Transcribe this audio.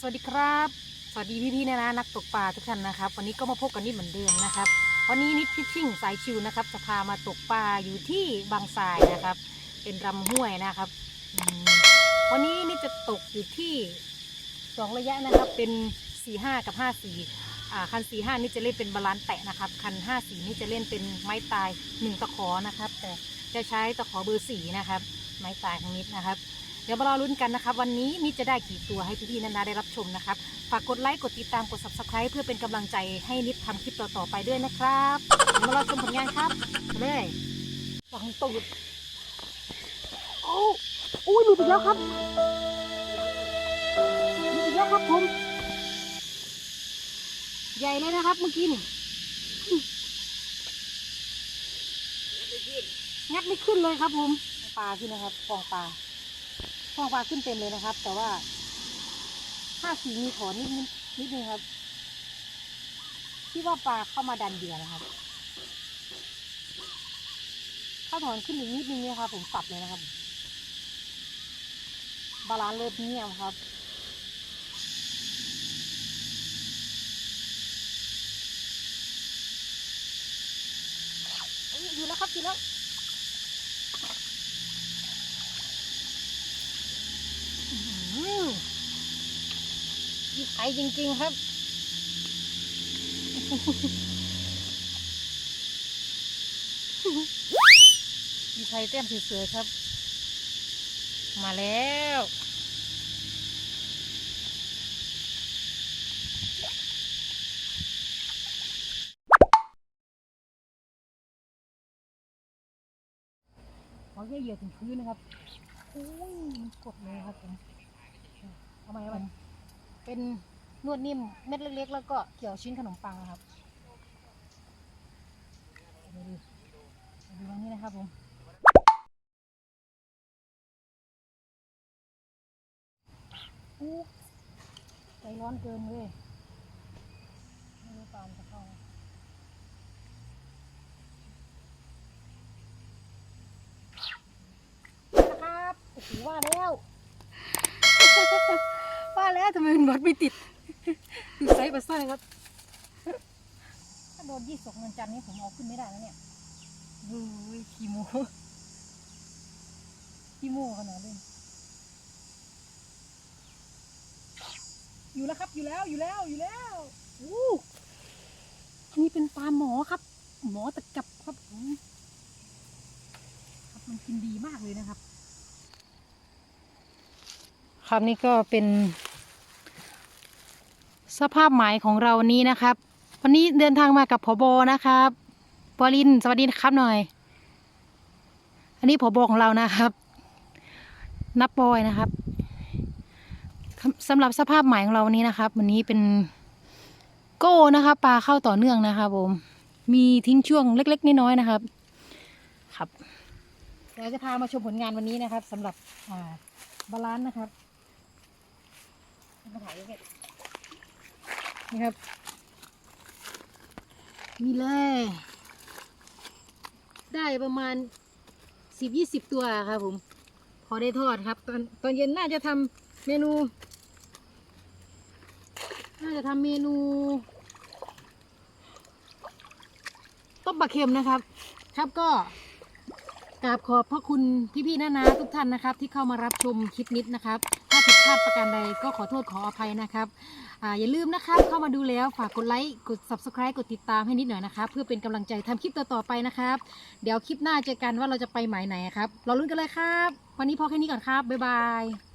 สวัสดีครับ สวัสดีพี่ๆนะนะนักตกปลาทุกท่านนะครับ วันนี้ก็มาพบกันนิดเหมือนเดิมนะครับ วันนี้นิดพิชชิ่งสายชิวนะครับ จะพามาตกปลาอยู่ที่บางทรายนะครับ เป็นลำห้วยนะครับ วันนี้นิดจะตกอยู่ที่สองระยะนะครับ เป็นสี่ห้ากับห้าสี่อ่าคันสี่ห้านี่จะเล่นเป็นบาลานซ์แตะนะครับ คันห้าสี่นี่จะเล่นเป็นไม้ตายหนึ่งตะขอนะครับ แต่จะใช้ตะขอเบอร์สี่นะครับ ไม้ตายของนิดนะครับ เดี๋ยวมารอลุ้นกันนะครับวันนี้นิดจะได้กี่ตัวให้พี่ๆนานาได้รับชมนะครับฝากกดไลค์กดติดตามกด subscribe เพื่อเป็นกำลังใจให้นิดทำคลิปต่อๆไปด้วยนะครับเดี๋ยวมารอชมผลงานครับมาเลยวางตูดโอ้อุ้ยหลุดอีกแล้วครับหลุดอีกแล้วครับผมใหญ่เลยนะครับเมื่อกี้นี่งัดไม่ขึ้นเลยครับผมปลาขึ้นนะครับฟองปลา ฟองปลาขึ้นเต็มเลยนะครับ แต่ว่าถ้าสีมีขอนนิดนิดนิดนึงครับ ที่ว่าปลาเข้ามาดันเดือนะครับ ถ้าถอนขึ้นอีกนิดนึงเนี่ยครับ ผมปรับเลยนะครับ บาลานซ์เริ่มเงียบครับอยอยู่แล้วครับอยู่แล้ว อืมยิ่ง ไอจริง ๆ ครับมีไข่แต้มสวยๆครับ มาแล้วเขาเหยียดถึงพื้นนะครับ โอ้ยมันกดเลยครับผมทำไมมัน เป็นนวดนิ่มเม็ดเล็กๆ แล้วก็เกี่ยวชิ้นขนมปังนะครับดูดิดูตรงนี้นะครับผมอู้ใจร้อนเกินเลยไม่รู้ปามจะเข้านะครับโอ้โหว่าแล้ว ว่าแล้ว ทำไมมันวัดไม่ติดดูไซส์ปลาสร้อยครับ ถ้าโดนยี่สกเงินจันทร์นี้ผมเอาขึ้นไม่ได้แล้วเนี่ยดูขี้โมขี้โมขนาดเลยอยู่แล้วครับ อยู่แล้วอยู่แล้วอยู่แล้วอู้อันนี้เป็นปลาหมอครับ หมอตะกับครับผมครับมันกินดีมากเลยนะครับ ครับนี่ก็เป็น สภาพหมายของเราวันนี้นะครับ วันนี้เดินทางมากับผบนะครับปอลินสวัสดีนะครับหน่อย อันนี้ผบของเรานะครับ นับปอยนะครับสำหรับสภาพหมายของเราวันนี้นะครับ วันนี้เป็นโก้นะครับปลาเข้าต่อเนื่องนะครับผมมีทิ้งช่วงเล็ก ๆน้อยๆนะครับ ครับเดี๋ยวจะพามาชมผลงานวันนี้นะครับสำหรับบาลานซ์นะครับมาถ่ายยังไง นี่ครับ นี่เลย ได้ประมาณสิบยี่สิบตัวครับผม พอได้ทอดครับ ตอนตอนเย็นน่าจะทำเมนู น่าจะทำเมนูต้มปลาเค็มนะครับ ครับก็กราบขอบพระคุณพี่ๆน้านาทุกท่านนะครับ ที่เข้ามารับชมคลิปนิดนะครับ พลาดประการใดก็ขอโทษขออภัยนะครับออย่าลืมนะครับเข้ามาดูแล้วฝากกดไลค์กด subscribe กดติดตามให้นิดหน่อยนะครับเพื่อเป็นกำลังใจทำคลิปต่อๆไปนะครับ เดี๋ยวคลิปหน้าเจอกันว่าเราจะไปหมายไหนครับรอลุ้นกันเลยครับ วันนี้พอแค่นี้ก่อนครับบ๊ายบาย